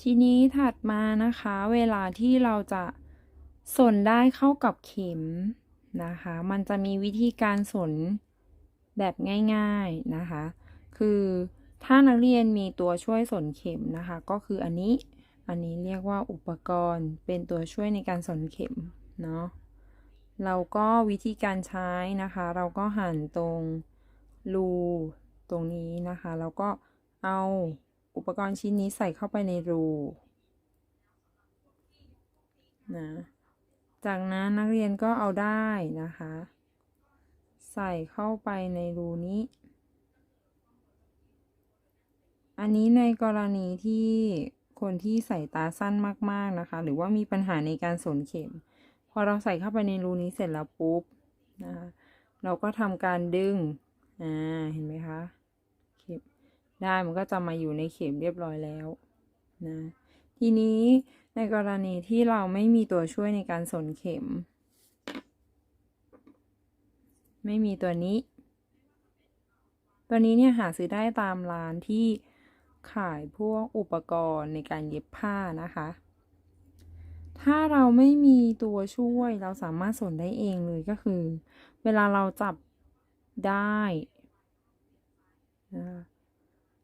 ทีนี้ถัดมานะคะ เวลาที่เราจะสนได้เข้ากับเข็มนะคะ มันจะมีวิธีการสนแบบง่ายๆนะคะ คือถ้านักเรียนมีตัวช่วยสนเข็มนะคะ ก็คืออันนี้อันนี้เรียกว่าอุปกรณ์เป็นตัวช่วยในการสนเข็มเนาะเราก็วิธีการใช้นะคะ เราก็หั่นตรง รูตรงนี้นะคะ แล้วก็เอาอุปกรณ์ชิ้นนี้ใส่เข้าไปในรูนะจากนั้นนักเรียนก็เอาได้นะคะ ใส่เข้าไปในรูนี้ อันนี้ในกรณีที่คนที่ใส่ตาสั้นมากๆนะคะ หรือว่ามีปัญหาในการสนเข็ม พอเราใส่เข้าไปในรูนี้เสร็จแล้วปุ๊บนะคะเราก็ทำการดึง อ่าเห็นไหมคะเข็มได้มันก็จะมาอยู่ในเข็มเรียบร้อยแล้วนะทีนี้ในกรณีที่เราไม่มีตัวช่วยในการสนเข็ม ไม่มีตัวนี้ ตัวนี้เนี่ยหาซื้อได้ตามร้านที่ขายพวกอุปกรณ์ในการเย็บผ้านะคะ ถ้าเราไม่มีตัวช่วยเราสามารถสนได้เองเลยก็คือ เวลาเราจับ ได้นะ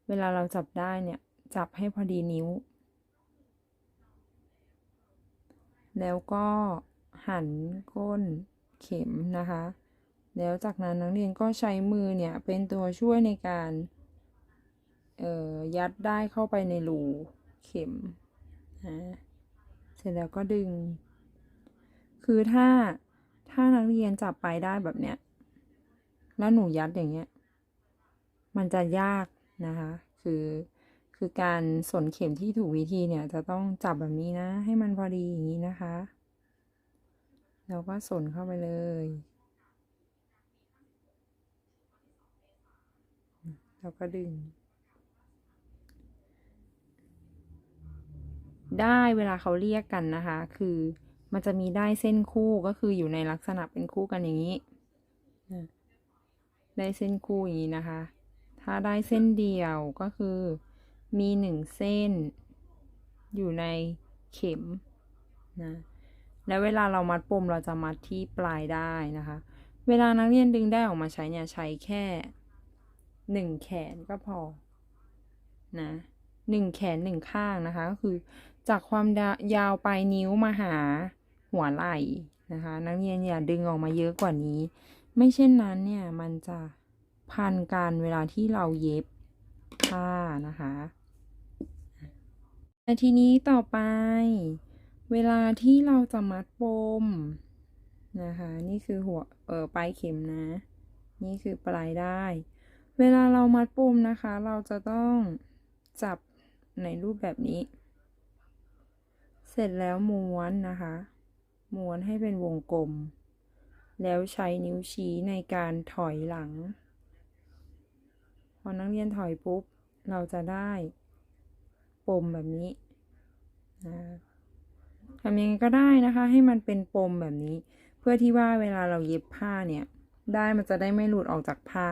เวลาเราจับได้เนี่ย จับให้พอดีนิ้ว แล้วก็หันก้นเข็มนะคะ แล้วจากนั้นนักเรียนก็ใช้มือเนี่ย เป็นตัวช่วยในการยัดได้เข้าไปในรูเข็มนะเสร็จแล้วก็ดึง คือถ้าถ้านักเรียนจับไปได้แบบเนี้ย แล้วหนูยัดอย่างเงี้ย มันจะยากนะคะ คือคือการสนเข็มที่ถูกวิธีเนี่ย จะต้องจับแบบนี้นะ ให้มันพอดีอย่างนี้นะคะ แล้วก็สนเข้าไปเลย แล้วก็ดึง ได้เวลาเขาเรียกกันนะคะ คือมันจะมีได้เส้นคู่ก็คืออยู่ในลักษณะเป็นคู่กันอย่างนี้ ได้เส้นคู่อย่างนี้นะคะ ถ้าได้เส้นเดียวก็คือมีหนึ่งเส้น อยู่ในเข็มนะแล้วเวลาเรามัดปมเราจะมัดที่ปลายได้นะคะ เวลานักเรียนดึงได้ออกมาใช้เนี่ยใช้แค่หนึ่งแขนก็พอนะหนึ่งแขนหนึ่งข้างนะคะ ก็คือจากความยาวปลายนิ้วมาหาหัวไหล่นะคะ นักเรียนอย่าดึงออกมาเยอะกว่านี้ ไม่เช่นนั้นเนี่ยมันจะพันกันเวลาที่เราเย็บผ้านะคะแต่ทีนี้ต่อไป เวลาที่เราจะมัดปมนะคะ นี่คือหัวเออปลายเข็มนะ นี่คือปลายได้ เวลาเรามัดปมนะคะ เราจะต้องจับในรูปแบบนี้ เสร็จแล้วม้วนนะคะ ม้วนให้เป็นวงกลม แล้วใช้นิ้วชี้ในการถอยหลัง พอนักเรียนถอยปุ๊บ เราจะได้ปมแบบนี้ทำยังไงก็ได้นะคะ ให้มันเป็นปมแบบนี้ เพื่อที่ว่าเวลาเราเย็บผ้าเนี่ย ได้มันจะได้ไม่หลุดออกจากผ้า